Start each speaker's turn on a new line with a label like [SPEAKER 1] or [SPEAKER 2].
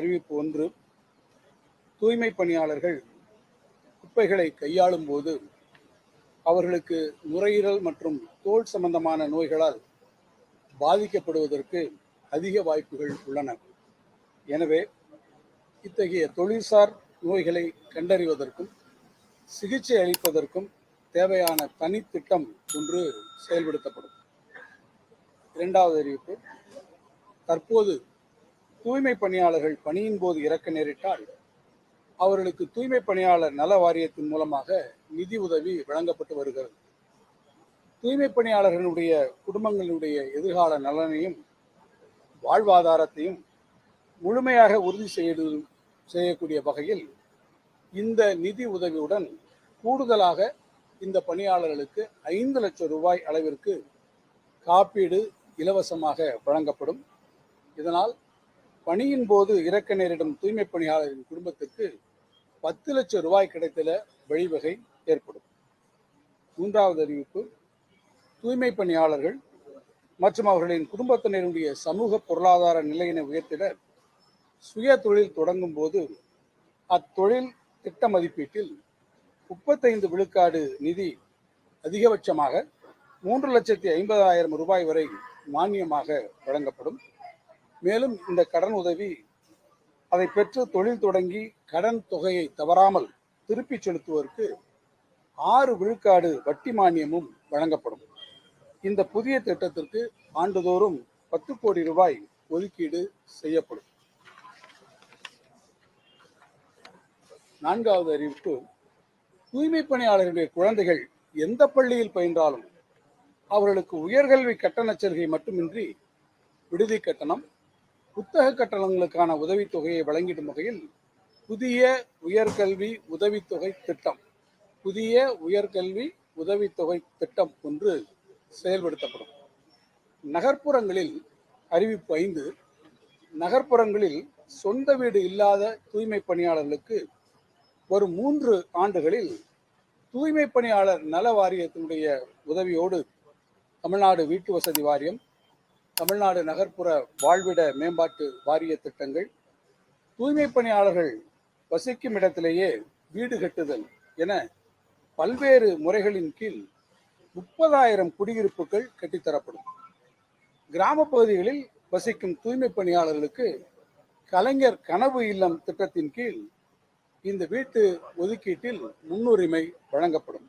[SPEAKER 1] அறிவிப்பு ஒன்று தூய்மை பணியாளர்கள் குப்பைகளை கையாளும் போது அவர்களுக்கு நுரையீரல் மற்றும் தோல் சம்பந்தமான நோய்களால் பாதிக்கப்படுவதற்கு அதிக வாய்ப்புகள் உள்ளன. எனவே இத்தகைய தொழில்சார் நோய்களை கண்டறிவதற்கும் சிகிச்சை அளிப்பதற்கும் தேவையான தனித்திட்டம் ஒன்று செயல்படுத்தப்படும். இரண்டாவது அறிவிப்பு தற்போது தூய்மை பணியாளர்கள் பணியின் போது இறக்க நேரிட்டால் அவர்களுக்கு தூய்மை பணியாளர் நல வாரியத்தின் மூலமாக நிதி உதவி வழங்கப்பட்டு வருகிறது. தூய்மை பணியாளர்களுடைய குடும்பங்களுடைய எதிர்கால நலனையும் வாழ்வாதாரத்தையும் முழுமையாக உறுதி செய்து செய்யக்கூடிய வகையில் இந்த நிதி உதவியுடன் கூடுதலாக இந்த பணியாளர்களுக்கு ஐந்து லட்சம் ரூபாய் அளவிற்கு காப்பீடு இலவசமாக வழங்கப்படும். இதனால் பணியின் போது இறக்க நேரிடும் தூய்மை பணியாளரின் குடும்பத்திற்கு பத்து லட்சம் ரூபாய் கிடைத்தல வழிவகை ஏற்படும். மூன்றாவது அறிவிப்பு தூய்மை பணியாளர்கள் மற்றும் அவர்களின் குடும்பத்தினருடைய சமூக பொருளாதார நிலையினை உயர்த்திட சுய தொழில் தொடங்கும் போது அத்தொழில் திட்ட மதிப்பீட்டில் முப்பத்தைந்து விழுக்காடு நிதி அதிகபட்சமாக மூன்று லட்சத்தி ஐம்பதாயிரம் ரூபாய் வரை மானியமாக வழங்கப்படும். மேலும் இந்த கடன் உதவி அதை பெற்று தொழில் தொடங்கி கடன் தொகையை தவறாமல் திருப்பிச் செலுத்துவதற்கு ஆறு விழுக்காடு வட்டி மானியமும் வழங்கப்படும். இந்த புதிய திட்டத்திற்கு ஆண்டுதோறும் பத்து கோடி ரூபாய் ஒதுக்கீடு செய்யப்படும். நான்காவது அறிவிப்பு தூய்மை பணியாளர்களுடைய குழந்தைகள் எந்த பள்ளியில் பயின்றாலும் அவர்களுக்கு உயர்கல்வி கட்டணச் சலுகை மட்டுமின்றி விடுதி கட்டணம் புத்தக கட்டணங்களுக்கான உதவித்தொகையை வழங்கிடும் வகையில் புதிய உயர்கல்வி உதவித்தொகை திட்டம் புதிய உயர்கல்வி உதவித்தொகை திட்டம் ஒன்று செயல்படுத்தப்படும். நகர்ப்புறங்களில் அறிவிப்பு ஐந்து நகர்ப்புறங்களில் சொந்த வீடு இல்லாத தூய்மை பணியாளர்களுக்கு வரும் மூன்று ஆண்டுகளில் தூய்மை பணியாளர் நல வாரியத்தினுடைய உதவியோடு தமிழ்நாடு வீட்டு வசதி வாரியம் தமிழ்நாடு நகர்ப்புற வாழ்விட மேம்பாட்டு வாரிய திட்டங்கள் தூய்மை பணியாளர்கள் வசிக்கும் இடத்திலேயே வீடு கட்டுதல் என பல்வேறு முறைகளின் கீழ் முப்பதாயிரம் குடியிருப்புகள் கட்டித்தரப்படும். கிராம பகுதிகளில் வசிக்கும் தூய்மை பணியாளர்களுக்கு கலைஞர் கனவு இல்லம் திட்டத்தின் கீழ் இந்த வீட்டு ஒதுக்கீட்டில் முன்னுரிமை வழங்கப்படும்.